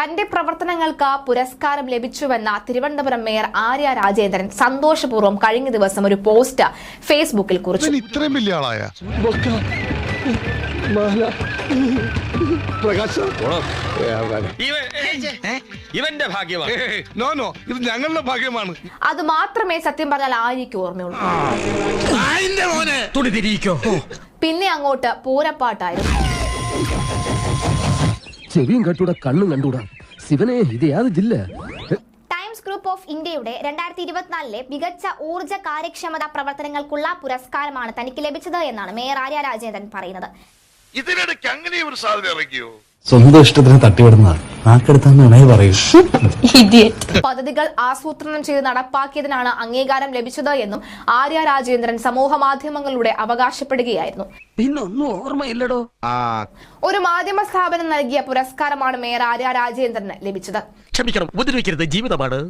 തന്റെ പ്രവർത്തനങ്ങൾക്ക് പുരസ്കാരം ലഭിച്ചുവെന്ന തിരുവനന്തപുരം മേയർ ആര്യ രാജേന്ദ്രൻ സന്തോഷപൂർവം കഴിഞ്ഞ ദിവസം ഒരു പോസ്റ്റ് ഫേസ്ബുക്കിൽ കുറിച്ചു. ഇത്രയും വലിയ ആളായ? ഇവൻ ഇവന്റെ ഭാഗ്യമാണ്. No no. ഇത് ഞങ്ങളുടെ ഭാഗ്യമാണ്. അത് മാത്രമേ സത്യം പറഞ്ഞാൽ ആര്യക്ക് ഓർമ്മയുള്ളൂ. പിന്നെ അങ്ങോട്ട് പൂരപ്പാട്ടായിരുന്നു. ചെവിയും കട്ടൂടെ കണ്ണും കണ്ടൂടാ ശിവനെ ഇത് യാതൊരു ജില്ല? ടൈംസ് ഗ്രൂപ്പ് ഓഫ് ഇന്ത്യയുടെ രണ്ടായിരത്തി ഇരുപത്തിനാലിലെ മികച്ച ഊർജ കാര്യക്ഷമത പ്രവർത്തനങ്ങൾക്കുള്ള പുരസ്കാരമാണ് തനിക്ക് ലഭിച്ചത് എന്നാണ് മേയർ ആര്യ രാജേന്ദ്രൻ പറയുന്നത്. ഇതിനിടയ്ക്ക് അങ്ങനെ ഒരു സാധ്യത ഇറക്കിയോ? സ്വന്തം ഇഷ്ടത്തിന് തട്ടിവിടുന്ന പറയൂ. പദ്ധതികൾ ആസൂത്രണം ചെയ്ത് നടപ്പാക്കിയതിനാണ് അംഗീകാരം ലഭിച്ചത് എന്നും ആര്യ രാജേന്ദ്രൻ സമൂഹ മാധ്യമങ്ങളിലൂടെ അവകാശപ്പെടുകയായിരുന്നു. പിന്നൊന്നും ഓർമ്മയില്ലടോ. ഒരു മാധ്യമ സ്ഥാപനം നൽകിയ പുരസ്കാരമാണ് മേയർ ആര്യ രാജേന്ദ്രന് ലഭിച്ചത്. ക്ഷമിക്കണം ഉപദ്രവിക്കരുത് ജീവിതമാണ്.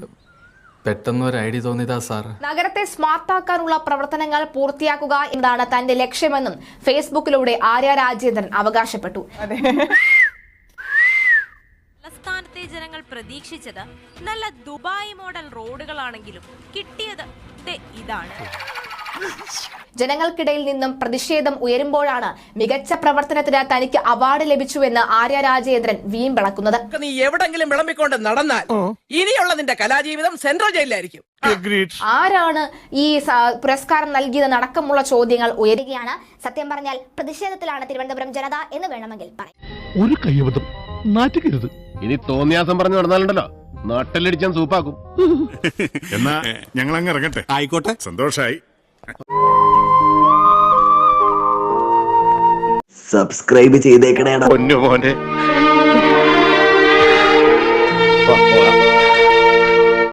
പെട്ടെന്ന് ഒരു ഐഡിയ തോന്നിയതാ സാർ. നഗരത്തെ സ്മാർട്ടാക്കാനുള്ള പ്രവർത്തനങ്ങൾ പൂർത്തിയാക്കുക എന്നതാണ് തന്റെ ലക്ഷ്യമെന്നും ഫേസ്ബുക്കിലൂടെ ആര്യ രാജേന്ദ്രൻ അവകാശപ്പെട്ടു. പ്രതീക്ഷിച്ചത് നല്ല ദുബായ് മോഡൽ റോഡുകളാണെങ്കിലും കിട്ടിയത് ഇതാണ്. ജനങ്ങൾക്കിടയിൽ നിന്നും പ്രതിഷേധം ഉയരുമ്പോഴാണ് മികച്ച പ്രവർത്തനത്തിന് തനിക്ക് അവാർഡ് ലഭിച്ചുവെന്ന് ആര്യ രാജേന്ദ്രൻ വീമ്പിളക്കുന്നത് നീ എവിടെങ്കിലും വിളമ്പിക്കൊണ്ട് നടന്നാൽ ഇനിയുള്ള നിന്റെ കലാജീവിതം സെൻട്രൽ ജയിലിലായിരിക്കും. ആരാണ് ഈ പുരസ്കാരം നൽകിയത് അടക്കമുള്ള ചോദ്യങ്ങൾ ഉയരുകയാണ്. സത്യം പറഞ്ഞാൽ പ്രതിഷേധത്തിലാണ് തിരുവനന്തപുരം ജനത എന്ന് വേണമെങ്കിൽ പറയാം. ഒരു കൈവതം നാറ്റുകരുത്. ഇനി തോന്നിയാസം പറഞ്ഞു നടന്നാലുണ്ടല്ലോ. നാട്ടിലടിച്ചാൻ സൂപ്പാക്കും. എന്നാ ഞങ്ങൾ അങ്ങ് ഇറങ്ങട്ടെ. ആയിക്കോട്ടെ. സന്തോഷായി. സബ്സ്ക്രൈബ് ചെയ്തേക്കണേടാ. പൊന്നു മോനെ